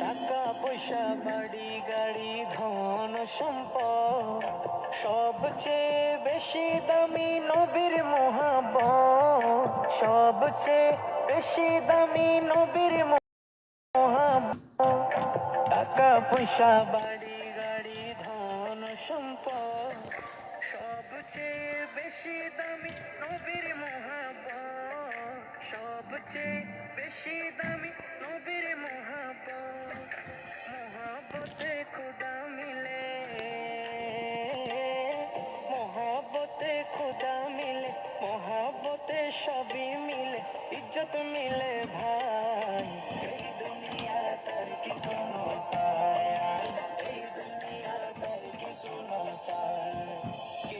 টাকা পয়সা, বাড়ি, গাড়ি, ধন সম্পদ সবচেয়ে বেশি দামি নবীর মহাব্বত সবচেয়ে বেশি দামি নবীর মহাব্বত। টাকা পয়সা, বাড়ি, গাড়ি, ধন সম্পদ বেশি দামি নবীর মহাব্বত সবচেয়ে বেশি দামি নবীর মহাব্বত মহাব্বতে খোদা মিলে। মহাব্বতে খোদা মিলে। মহাব্বতে সবই মিলে। ইজ্জত মিলে ভাই।